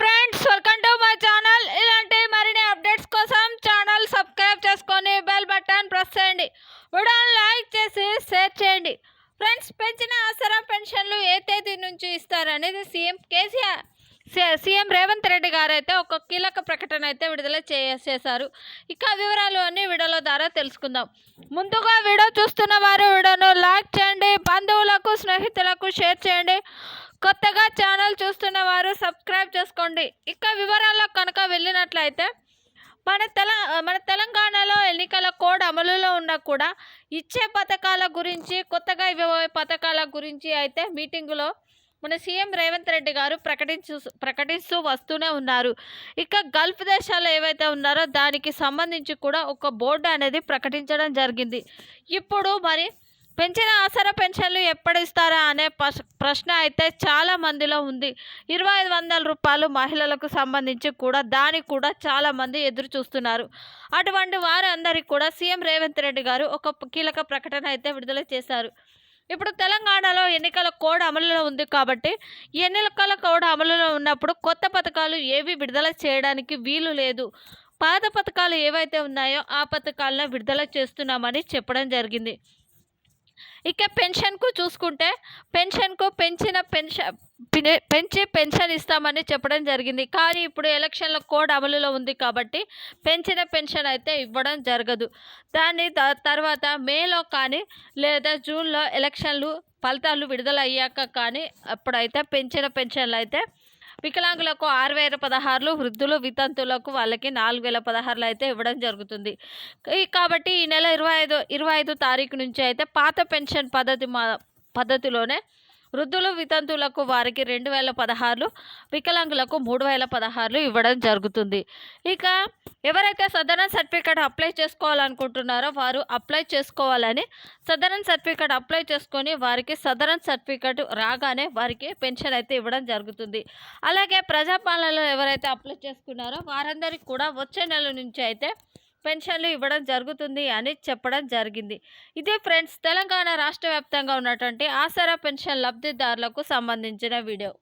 Friends welcome to my channel ఇలాంటి మరిన్ని updates కోసం ఛానల్ సబ్స్క్రైబ్ చేసుకొని బెల్ బటన్ ప్రెస్ చేయండి. వీడియోని లైక్ చేసి షేర్ చేయండి. ఫ్రెండ్స్ పెంచిన ఆసరా పెన్షన్లు ఏ తేదీ నుంచి ఇస్తారనేది సీఎం కేసీఆర్ సీఎం రేవంత్ రెడ్డి గారు అయితే ఒక కీలక ప్రకటన అయితే విడుదల చే- చేశారు. ఇక వివరాలు అన్ని వీడియోల ద్వారా తెలుసుకుందాం. ముందుగా వీడియో చూస్తున్న వారు వీడియోను లైక్ చేయండి. బంధువులకు స్నేహితులకు షేర్ చేయండి. కొత్తగా సబ్స్క్రైబ్ చేసుకోండి. ఇక వివరాల్లో కనుక వెళ్ళినట్లయితే మన తెల మన తెలంగాణలో ఎన్నికల కోడ్ అమలులో ఉన్నా కూడా ఇచ్చే పథకాల గురించి కొత్తగా ఇవ్వబోయే పథకాల గురించి అయితే మీటింగులో మన సీఎం రేవంత్ రెడ్డి గారు ప్రకటించు ప్రకటిస్తూ వస్తూనే ఉన్నారు. ఇక గల్ఫ్ దేశాలు ఏవైతే ఉన్నారో దానికి సంబంధించి కూడా ఒక బోర్డు అనేది ప్రకటించడం జరిగింది. ఇప్పుడు మరి పెంచిన ఆసరా పెన్షన్లు ఎప్పుడు ఇస్తారా అనే ప్రశ్న అయితే చాలా మందిలో ఉంది. ఇరవై ఐదు వందల రూపాయలు మహిళలకు సంబంధించి కూడా దాని కూడా చాలా మంది ఎదురు చూస్తున్నారు. అటువంటి వారందరికీ కూడా సీఎం రేవంత్ రెడ్డి గారు ఒక కీలక ప్రకటన అయితే విడుదల చేశారు. ఇప్పుడు తెలంగాణలో ఎన్నికల కోడ్ అమలులో ఉంది కాబట్టి ఎన్నికల కోడ్ అమలులో ఉన్నప్పుడు కొత్త పథకాలు ఏవి విడుదల చేయడానికి వీలు లేదు. పాత పథకాలు ఏవైతే ఉన్నాయో ఆ పథకాలను విడుదల చేస్తున్నామని చెప్పడం జరిగింది. ఇక పెన్షన్కు చూసుకుంటే పెన్షన్కు పెంచిన పెన్షన్ పెంచి పెన్షన్ ఇస్తామని చెప్పడం జరిగింది. కానీ ఇప్పుడు ఎలక్షన్ల కోడ్ అమలులో ఉంది కాబట్టి పెంచిన పెన్షన్ అయితే ఇవ్వడం జరగదు. దాన్ని తర్వాత మేలో కానీ లేదా జూన్లో ఎలక్షన్లు ఫలితాలు విడుదలయ్యాక కానీ అప్పుడైతే పెంచిన పెన్షన్లు అయితే వికలాంగులకు ఆరు వేల పదహారులు వృద్ధులు వితంతులకు వాళ్ళకి నాలుగు వేల పదహారులు అయితే ఇవ్వడం జరుగుతుంది. కాబట్టి ఈ నెల ఇరవై ఐదు ఇరవై ఐదు తారీఖు నుంచి అయితే పాత పెన్షన్ పద్ధతి మా పద్ధతిలోనే వృద్ధులు వితంతువులకు వారికి రెండు వేల పదహారులు వికలాంగులకు మూడు వేల పదహారులు ఇవ్వడం జరుగుతుంది. ఇక ఎవరైతే సదరన్ సర్టిఫికేట్ అప్లై చేసుకోవాలనుకుంటున్నారో వారు అప్లై చేసుకోవాలని సదరన్ సర్టిఫికేట్ అప్లై చేసుకొని వారికి సదరన్ సర్టిఫికేట్ రాగానే వారికి పెన్షన్ అయితే ఇవ్వడం జరుగుతుంది. అలాగే ప్రజాపాలనలో ఎవరైతే అప్లై చేసుకున్నారో వారందరికీ కూడా వచ్చే నెల నుంచి అయితే పెన్షన్లు ఇవ్వడం జరుగుతుంది అని చెప్పడం జరిగింది. ఇదే ఫ్రెండ్స్ తెలంగాణ రాష్ట్ర వ్యాప్తంగా ఉన్నటువంటి ఆసరా పెన్షన్ లబ్ధిదారులకు సంబంధించిన వీడియో.